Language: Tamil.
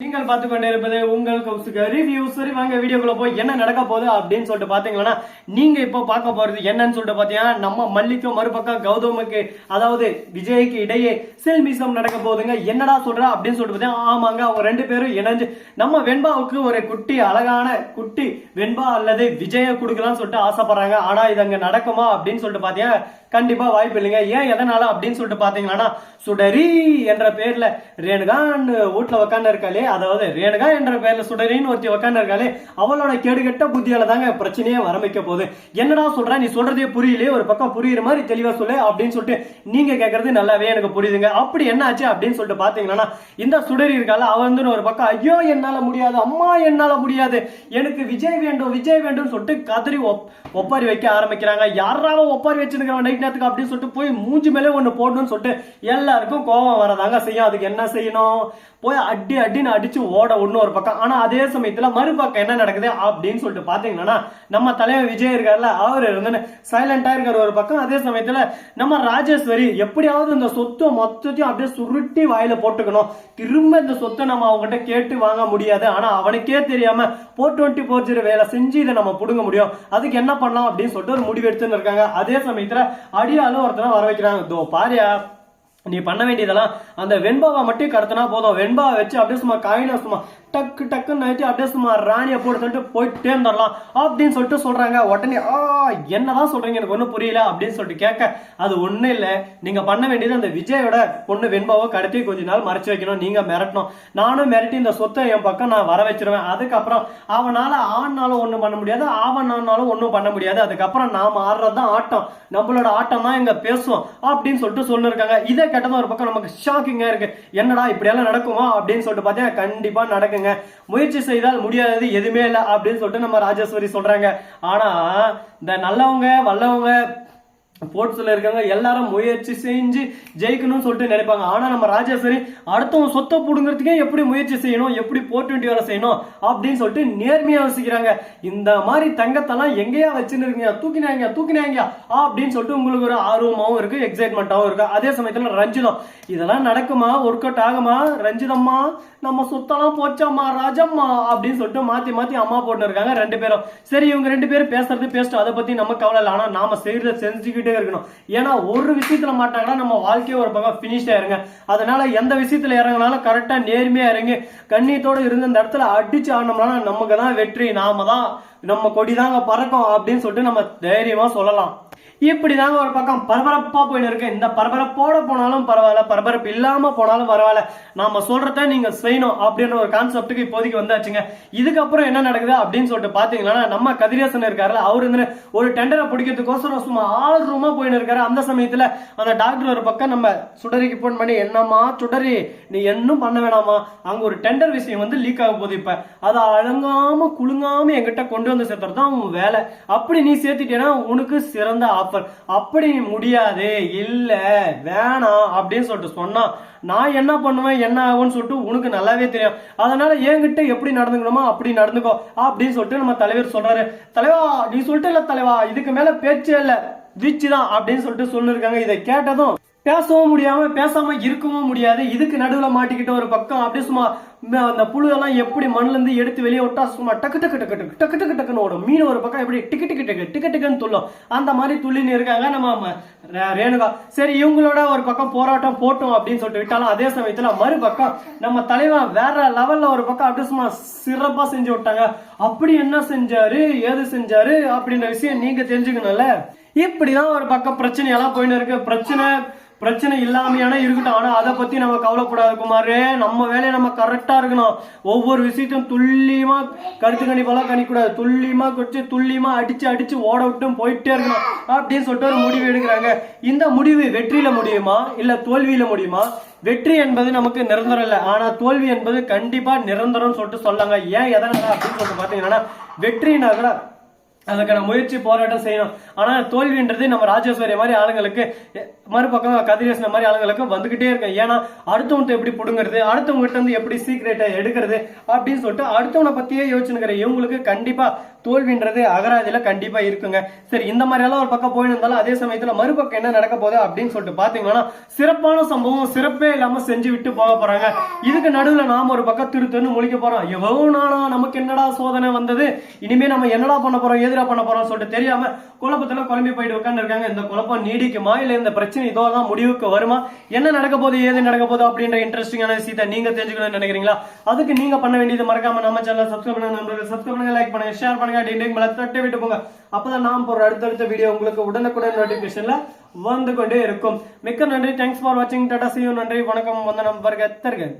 நீங்கள் பார்த்து கொண்டே இருப்பது உங்கள் கவுசுக்கு ரிவ்யூ சரி வாங்க வீடியோக்குள்ள போய் என்ன நடக்க போகுது அப்படின்னு சொல்லிட்டு பாத்தீங்கன்னா நீங்க இப்போ பார்க்க போறது என்னன்னு சொல்லிட்டு பாத்தீங்கன்னா நம்ம மல்லிக்கும் மறுபக்கம் கௌதமுக்கு அதாவது விஜய்க்கு இடையே செல்மிசம் நடக்க போகுதுங்க. என்னடா சொல்ற அப்படின்னு சொல்லிட்டு பார்த்தீங்கன்னா ஆமாங்க அவங்க ரெண்டு பேரும் இணைஞ்சு நம்ம வெண்பாவுக்கு ஒரு குட்டி அழகான குட்டி வெண்பா அல்லது விஜய கொடுக்கலாம்னு சொல்லிட்டு ஆசைப்படுறாங்க. ஆனா இது அங்க நடக்குமா அப்படின்னு சொல்லிட்டு பாத்தீங்கன்னா கண்டிப்பா வாய்ப்பு இல்லைங்க. ஏன் எதனால அப்படின்னு சொல்லிட்டு பாத்தீங்கன்னா சுடரி என்ற பேர்ல ரேணுகான் வீட்டுல உட்காந்து இருக்காளே அதாவது ரேணுகா என்ற பெயர்ல சுடரின்னு ஒருத்தி உட்காந்து இருக்காளே அவளோட கேடுகெட்ட புத்தியால தாங்க பிரச்சனையே வரமிக்க போகுது. என்னடா சொல்ற? நீ சொல்றதே புரியலையே ஒரு பக்கம் புரியுற மாதிரி தெளிவா சொல்லு அப்படின்னு சொல்லிட்டு நீங்க கேட்கறது நல்லாவே எனக்கு புரியுதுங்க. அப்படி என்ன ஆச்சு அப்படின்னு சொல்லிட்டு பாத்தீங்கன்னா இந்த சுடரி இருக்கால அவ வந்து ஒரு பக்கம் ஐயோ என்னால முடியாது அம்மா என்னால முடியாது எனக்கு விஜய் வேண்டும் விஜய் வேண்டும் சொல்லிட்டு கதறி ஒப்- ஒப்பாரி வைக்க ஆரம்பிக்கிறாங்க. யாராவது ஒப்பாரி வச்சிருக்கிறவன் நைட் நேரத்துக்கு அப்படின்னு சொல்லிட்டு போய் மூஞ்சி மேலே ஒண்ணு போடணும்னு சொல்லிட்டு எல்லாருக்கும் கோபம் வரதாங்க செய்யும். அதுக்கு என்ன செய்யணும்? போய் அடி அடின்னு அடிச்சு ஓட ஒண்ணு ஒரு பக்கம். ஆனா அதே சமயத்துல மறுபக்கம் என்ன நடக்குது அப்படின்னு சொல்லிட்டு பாத்தீங்கன்னா நம்ம தலைவர் விஜய் இருக்கார்ல அவர் இருந்து சைலண்டா இருக்காரு ஒரு பக்கம். அதே சமயத்துல நம்ம ராஜேஸ்வரி எப்படியாவது இந்த சொத்து மொத்தத்தையும் அப்படியே சுருட்டி வாயில போட்டுக்கணும். திரும்ப இந்த சொத்தை நம்ம அவங்ககிட்ட கேட்டு வாங்க முடியாது. ஆனா அவனுக்கே தெரியாம போர் டுவெண்ட்டி போர் ஜீரோ வேலை செஞ்சு இதை நம்ம புடுங்க முடியும். அதுக்கு என்ன பண்ணலாம் அப்படின்னு சொல்லிட்டு ஒரு முடிவு எடுத்துன்னு இருக்காங்க. அதே சமயத்துல அடியாலும் ஒருத்தனை வர வைக்கிறாங்க. தோ பாரியா. நீ பண்ண வேண்டியதெல்லாம் அந்த வெண்பாவை மட்டும் கடத்தினா போதும். வெண்பாவை வச்சு அப்படியே சும்மா காயினா சும்மா டக்கு டக்குன்னு நைட்டு அப்படியே சும்மா ராணியை போட்டு சொல்லிட்டு போயிட்டே இருந்துடலாம் அப்படின்னு சொல்லிட்டு சொல்றாங்க. உடனே ஆ என்னதான் சொல்றீங்க? எனக்கு ஒன்றும் புரியல அப்படின்னு சொல்லிட்டு கேட்க அது ஒன்றும் இல்லை. நீங்க பண்ண வேண்டியது அந்த விஜயோட பொண்ணு வெண்பாவை கடத்தி கொஞ்ச நாள் மறைச்சு வைக்கணும். நீங்க மிரட்டணும். நானும் மிரட்டி இந்த சொத்தை என் பக்கம் நான் வர வச்சிருவேன். அதுக்கப்புறம் அவனால ஆனாலும் ஒன்றும் பண்ண முடியாது. அவன் ஆனாலும் ஒன்றும் பண்ண முடியாது. அதுக்கப்புறம் நாம ஆடுறதுதான் ஆட்டம். நம்மளோட ஆட்டம் தான் இங்க பேசுவோம் அப்படின்னு சொல்லிட்டு சொல்லிருக்காங்க. இதை கேட்டதும் ஒரு பக்கம் நமக்கு ஷாக்கிங்கா இருக்கு. என்னடா இப்படியெல்லாம் நடக்குமா? அப்படின்னு சொல்லிட்டு பார்த்தீங்கன்னா கண்டிப்பா நடக்குங்க முயற்சி செய்தால் முடியாதது எதுவுமே இல்லை அப்படின்னு சொல்லிட்டு நம்ம ராஜேஸ்வரி சொல்றாங்க. ஆனா இந்த நல்லவங்க வல்லவங்க ஸ்போர்ட்ஸில் இருக்காங்க. எல்லாரும் முயற்சி செஞ்சு ஜெயிக்கணும்னு சொல்லிட்டு நினைப்பாங்க. ஆனால் நம்ம ராஜேஸ்வரி அடுத்தவங்க சொத்தை பிடுங்கிறதுக்கே எப்படி முயற்சி செய்யணும்? எப்படி போர் டுவெண்ட்டி வேலை செய்யணும்? அப்படின்னு சொல்லிட்டு நேர்மையாக யோசிக்கிறாங்க. இந்த மாதிரி தங்கத்தெல்லாம் எங்கேயா வச்சுருக்கீங்க தூக்கினாங்க தூக்கினாங்க அப்படின்னு சொல்லிட்டு உங்களுக்கு ஒரு ஆர்வமாகவும் இருக்குது எக்ஸைட்மெண்ட்டாகவும் இருக்குது அதே சமயத்தில் ரஞ்சிதம். இதெல்லாம் நடக்குமா? ஒர்க் அவுட் ஆகுமா? ரஞ்சிதம்மா நம்ம சொத்தெல்லாம் போச்சம்மா ராஜம்மா அப்படின்னு சொல்லிட்டு மாற்றி மாற்றி அம்மா போட்டு இருக்காங்க ரெண்டு பேரும். சரி இவங்க ரெண்டு பேரும் பேசுறது பேசிட்டு அதை பற்றி நம்ம கவலை இல்லை. ஆனால் நாம செய்கிறத செஞ்சுக்கிட்டு இருக்கணும். ஏன்னா ஒரு விஷயத்துல மாட்டாங்கன்னா நம்ம வாழ்க்கையே ஒரு பக்கம் பினிஷ்டா ஆயிருங்க. அதனால எந்த விஷயத்துல இறங்கினாலும் கரெக்டாக நேர்மையாக இறங்கி கண்ணியத்தோடு இருந்த இந்த இடத்துல அடிச்சு ஆனோம்னா நமக்கு தான் வெற்றி. நாம தான் நம்ம கொடி தாங்க பறக்கும் அப்படின்னு சொல்லிட்டு நம்ம தைரியமாக சொல்லலாம். இப்படி தாங்க ஒரு பக்கம் பரபரப்பாக போயிட்டு இருக்கு. இந்த பரபரப்போட போனாலும் பரவாயில்ல பரபரப்பு இல்லாமல் போனாலும் பரவாயில்ல. நாம சொல்றத நீங்க செய்யணும் அப்படின்ற ஒரு கான்செப்ட்டுக்கு இப்போதைக்கு வந்தாச்சுங்க. இதுக்கப்புறம் என்ன நடக்குது அப்படின்னு சொல்லிட்டு பாத்தீங்கன்னா நம்ம கதிரேசன் இருக்காருல அவர் வந்து ஒரு டெண்டரை பிடிக்கிறதுக்கோசரம் சும்மா ஆள் ரூமா போயின்னு இருக்காரு. அந்த சமயத்துல அந்த டாக்டர் ஒரு பக்கம் நம்ம சுடரிக்கு போன் பண்ணி என்னம்மா சுடரி நீ இன்னும் பண்ண வேணாமா அங்க ஒரு டெண்டர் விஷயம் வந்து லீக் ஆக போகுது இப்ப. அதை அழங்காம குலுங்காம எங்கிட்ட கொண்டு வந்து சேர்த்துறது தான் உன் வேலை. அப்படி நீ சேர்த்துட்டேன்னா உனக்கு சிறந்த ஆஃபர் அப்படி முடியாது இல்லை வேணாம் அப்படின்னு சொல்லிட்டு சொன்னா நான் என்ன பண்ணுவேன் என்ன ஆகும்னு சொல்லிட்டு உனக்கு நல்லாவே தெரியும். அதனால என்கிட்ட எப்படி நடந்துக்கணுமோ அப்படி நடந்துக்கோ அப்படின்னு சொல்லிட்டு நம்ம தலைவர் சொல்றாரு. தலைவா நீ சொல்லிட்டு இல்லை தலைவா இதுக்கு மேல பேச்சே இல்லை. வீச்சு தான் அப்படின்னு சொல்லிட்டு சொல்லியிருக்காங்க இதை கேட்டதும் பேசவும் முடியாம பேசாம இருக்கவும் முடியாது. இதுக்கு நடுவுல மாட்டிக்கிட்ட ஒரு பக்கம். அப்படியே சும்மா ம- அந்த புழுவெல்லாம் எப்படி மண்ணுல இருந்து எடுத்து வெளியே விட்டா சும்மா டக்கு டக்கு டக்கு டக்கு டக்கு டக்கு டக்குன்னு ஓடும். மீன் ஒரு பக்கம் எப்படி டிக்கு டிக்கு டக்கு டிக்கு டிக்குன்னு துள்ளும். அந்த மாதிரி துள்ளின்னு இருக்காங்க நம்ம ரேணுகா. சரி இவங்களோட ஒரு பக்கம் போராட்டம் போட்டோம் அப்படின்னு சொல்லிட்டு விட்டாலும் அதே சமயத்துல மறுபக்கம் நம்ம தலைவன் வேற லெவல்ல ஒரு பக்கம் அப்படியே சும்மா சிறப்பா செஞ்சு விட்டாங்க. அப்படி என்ன செஞ்சாரு? ஏது செஞ்சாரு? அப்படின்ற விஷயம் நீங்க தெரிஞ்சுக்கணும்ல. இப்படிதான் ஒரு பக்கம் பிரச்சனையெல்லாம் போயின்னு இருக்கு. பிரச்சனை பிரச்சனை இல்லாமையான இருக்கட்டும். ஆனா அதை பத்தி நம்ம கவலைப்படாது குமாரே நம்ம வேலையை நம்ம கரெக்டா இருக்கணும். ஒவ்வொரு விஷயத்தையும் துல்லியமா கருத்து கணிப்பெல்லாம் கணிக்கூடாது துல்லியமா குடிச்சு துல்லியமா அடிச்சு அடிச்சு ஓட விட்டும் போயிட்டே இருக்கணும் அப்படின்னு சொல்லிட்டு ஒரு முடிவு எடுக்கிறாங்க. இந்த முடிவு வெற்றியில முடியுமா? இல்ல தோல்வியில முடியுமா? வெற்றி என்பது நமக்கு நிரந்தரம் இல்லை. ஆனா தோல்வி என்பது கண்டிப்பா நிரந்தரம்னு சொல்லிட்டு சொல்லாங்க. ஏன் எதனால அப்படின்னு சொல்லிட்டு பாத்தீங்கன்னா வெற்றினா கூட அதுக்கான முயற்சி போராட்டம் செய்யணும். ஆனால் தோல்வின்றது நம்ம ராஜேஸ்வரி மாதிரி ஆளுங்களுக்கு மறுபக்கம் கதிரேசன மாதிரி ஆளுங்களுக்கு வந்துகிட்டே இருக்கும். ஏன்னா அடுத்தவன்ட்ட எப்படி பிடுங்குறது அடுத்தவங்ககிட்ட இருந்து எப்படி சீக்ரெட்டை எடுக்கிறது அப்படின்னு சொல்லிட்டு அடுத்தவனை பத்தியே யோசிச்சுங்கிற இவங்களுக்கு கண்டிப்பா தோல்வின்றது அகராதியில கண்டிப்பா இருக்குங்க. சரி இந்த மாதிரி எல்லாம் ஒரு பக்கம் போயிருந்தாலும் அதே சமயத்துல மறுபக்கம் என்ன நடக்க போகுது அப்படின்னு சொல்லிட்டு பாத்தீங்கன்னா சிறப்பான சம்பவம் சிறப்பே இல்லாம செஞ்சு விட்டு போக போறாங்க. இதுக்கு நடுவுல நாம ஒரு பக்கம் திரு திருன்னு முழிக்க போறோம். எவ்வளவு நாளா நமக்கு என்னடா சோதனை வந்தது? இனிமே நம்ம என்னடா பண்ண போறோம் எதிரா பண்ண போறோம் சொல்லிட்டு தெரியாம குழப்பத்துல குழம்பி போயிட்டு உட்கார்ந்து இருக்காங்க இந்த குழப்பம் நீடிக்குமா இல்ல இந்த பிரச்சனை இதோதான் முடிவுக்கு வருமா? என்ன நடக்க போகுது ஏது நடக்க போகுது அப்படின்ற இன்ட்ரெஸ்டிங்கான விஷயத்தை நீங்க தெரிஞ்சுக்கணும்னு நினைக்கிறீங்களா? அதுக்கு நீங்க பண்ண வேண்டியது மறக்காம நம்ம சேனல் சப்ஸ்கிரைப் பண்ணுங்க நண்பர்கள் சப்ஸ்கிரைப் பண்ணுங்க லைக் பண்ணுங்க ஷேர் பண்ணுங்க. டிண்டிங் மேல தட்டி விட்டு போங்க. அப்பதான் நாம் போற அடுத்தடுத்த வீடியோ உங்களுக்கு உடனுக்குடன் நோட்டிபிகேஷன்ல வந்து கொண்டே இருக்கும். மிக்க நன்றி. தேங்க்ஸ் ஃபார் வாட்சிங் டாடா சியூ நன்றி. வணக்கம். வந்தனம். வருக. தருக.